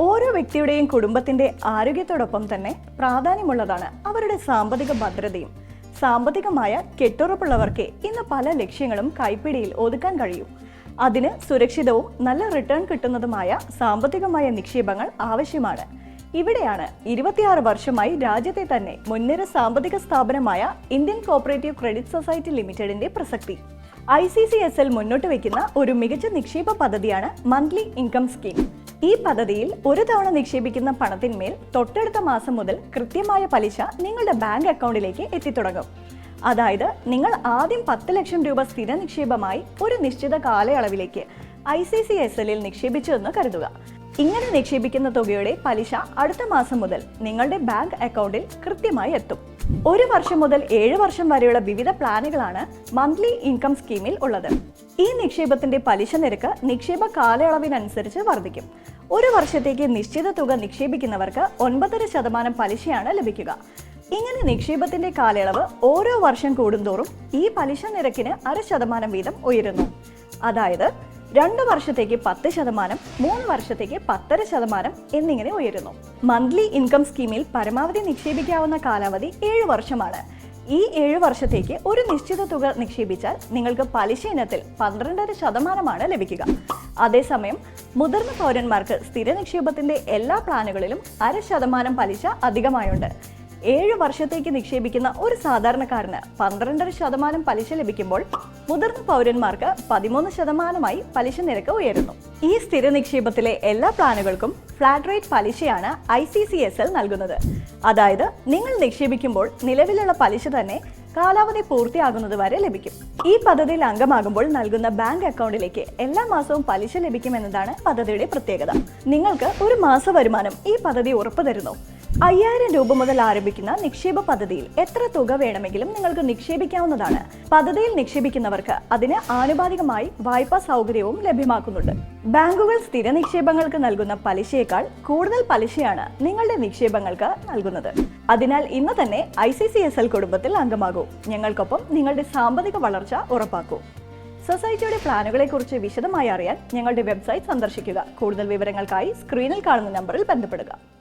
ഓരോ വ്യക്തിയുടെയും കുടുംബത്തിന്റെ ആരോഗ്യത്തോടൊപ്പം തന്നെ പ്രാധാന്യമുള്ളതാണ് അവരുടെ സാമ്പത്തിക ഭദ്രതയും. സാമ്പത്തികമായ കെട്ടുറപ്പുള്ളവർക്ക് ഇന്ന് പല ലക്ഷ്യങ്ങളും കൈപ്പിടിയിൽ ഒതുക്കാൻ കഴിയും. അതിന് സുരക്ഷിതവും നല്ല റിട്ടേൺ കിട്ടുന്നതുമായ സാമ്പത്തികമായ നിക്ഷേപങ്ങൾ ആവശ്യമാണ്. ഇവിടെയാണ് ഇരുപത്തിയാറ് വർഷമായി രാജ്യത്തെ തന്നെ മുൻനിര സാമ്പത്തിക സ്ഥാപനമായ ഇന്ത്യൻ കോപ്പറേറ്റീവ് ക്രെഡിറ്റ് സൊസൈറ്റി ലിമിറ്റഡിന്റെ പ്രസക്തി. I C C S L മുന്നോട്ട് വയ്ക്കുന്ന ഒരു മികച്ച നിക്ഷേപ പദ്ധതിയാണ് മന്ത്ലി ഇൻകം സ്കീം. ഈ പദ്ധതിയിൽ ഒരു തവണ നിക്ഷേപിക്കുന്ന പണത്തിന്മേൽ തൊട്ടടുത്ത മാസം മുതൽ കൃത്യമായ പലിശ നിങ്ങളുടെ ബാങ്ക് അക്കൗണ്ടിലേക്ക് എത്തിത്തുടങ്ങും. അതായത് നിങ്ങൾ ആദ്യം പത്ത് ലക്ഷം രൂപ സ്ഥിര നിക്ഷേപമായി ഒരു നിശ്ചിത കാലയളവിലേക്ക് ഐ സി സി എസ് എല്ലിൽ നിക്ഷേപിച്ചു എന്ന് കരുതുക. ഇങ്ങനെ നിക്ഷേപിക്കുന്ന തുകയുടെ പലിശ അടുത്ത മാസം മുതൽ നിങ്ങളുടെ ബാങ്ക് അക്കൗണ്ടിൽ കൃത്യമായി എത്തും. ഒരു വർഷം മുതൽ ഏഴ് വർഷം വരെയുള്ള വിവിധ പ്ലാനുകളാണ് മന്ത്ലി ഇൻകം സ്കീമിൽ ഉള്ളത്. ഈ നിക്ഷേപത്തിന്റെ പലിശ നിരക്ക് നിക്ഷേപ കാലയളവിനനുസരിച്ച് വർദ്ധിക്കും. ഒരു വർഷത്തേക്ക് നിശ്ചിത തുക നിക്ഷേപിക്കുന്നവർക്ക് ഒൻപതര ശതമാനം പലിശയാണ് ലഭിക്കുക. ഇങ്ങനെ നിക്ഷേപത്തിന്റെ കാലയളവ് ഓരോ വർഷം കൂടുന്തോറും ഈ പലിശ നിരക്കിന് അര ശതമാനം വീതം ഉയരുന്നു. അതായത് രണ്ട് വർഷത്തേക്ക് പത്ത് ശതമാനം മൂന്ന് വർഷത്തേക്ക് പത്തര ശതമാനം എന്നിങ്ങനെ ഉയരുന്നു. മന്ത്ലി ഇൻകം സ്കീമിൽ പരമാവധി നിക്ഷേപിക്കാവുന്ന കാലാവധി ഏഴ് വർഷമാണ്. ഈ ഏഴ് വർഷത്തേക്ക് ഒരു നിശ്ചിത തുക നിക്ഷേപിച്ചാൽ നിങ്ങൾക്ക് പലിശ ഇനത്തിൽ പന്ത്രണ്ടര ശതമാനമാണ് ലഭിക്കുക. അതേസമയം മുതിർന്ന പൗരന്മാർക്ക് സ്ഥിര നിക്ഷേപത്തിന്റെ എല്ലാ പ്ലാനുകളിലും അര ശതമാനം പലിശ അധികമായുണ്ട്. ഏഴ് വർഷത്തേക്ക് നിക്ഷേപിക്കുന്ന ഒരു സാധാരണക്കാരന് പന്ത്രണ്ടര ശതമാനം പലിശ ലഭിക്കുമ്പോൾ മുതിർന്ന പൗരന്മാർക്ക് പതിമൂന്ന് ശതമാനമായി പലിശ നിരക്ക് ഉയരുന്നു. ഈ സ്ഥിര നിക്ഷേപത്തിലെ എല്ലാ പ്ലാനുകൾക്കും flat rate പലിശയാണ് I C C S L നൽകുന്നത്. അതായത് നിങ്ങൾ നിക്ഷേപിക്കുമ്പോൾ നിലവിലുള്ള പലിശ തന്നെ കാലാവധി പൂർത്തിയാകുന്നത് വരെ ലഭിക്കും. ഈ പദ്ധതിയിൽ അംഗമാകുമ്പോൾ നൽകുന്ന ബാങ്ക് അക്കൗണ്ടിലേക്ക് എല്ലാ മാസവും പലിശ ലഭിക്കുമെന്നതാണ് പദ്ധതിയുടെ പ്രത്യേകത. നിങ്ങൾക്ക് ഒരു മാസ വരുമാനം ഈ പദ്ധതി ഉറപ്പു തരുന്നു അയ്യായിരം രൂപ മുതൽ ആരംഭിക്കുന്ന നിക്ഷേപ പദ്ധതിയിൽ എത്ര തുക വേണമെങ്കിലും നിങ്ങൾക്ക് നിക്ഷേപിക്കാവുന്നതാണ്. പദ്ധതിയിൽ നിക്ഷേപിക്കുന്നവർക്ക് അതിന് ആനുപാതികമായി വായ്പാ സൗകര്യവും ലഭ്യമാക്കുന്നുണ്ട്. ബാങ്കുകൾ സ്ഥിര നിക്ഷേപങ്ങൾക്ക് നൽകുന്ന പലിശയേക്കാൾ കൂടുതൽ പലിശയാണ് നിങ്ങളുടെ നിക്ഷേപങ്ങൾക്ക് നൽകുന്നത്. അതിനാൽ ഇന്ന് തന്നെ I C C S L കുടുംബത്തിൽ അംഗമാകൂ. ഞങ്ങൾക്കൊപ്പം നിങ്ങളുടെ സാമ്പത്തിക വളർച്ച ഉറപ്പാക്കൂ. സൊസൈറ്റിയുടെ പ്ലാനുകളെക്കുറിച്ച് വിശദമായി അറിയാൻ ഞങ്ങളുടെ വെബ്സൈറ്റ് സന്ദർശിക്കുക. കൂടുതൽ വിവരങ്ങൾക്കായി സ്ക്രീനിൽ കാണുന്ന നമ്പറിൽ ബന്ധപ്പെടുക.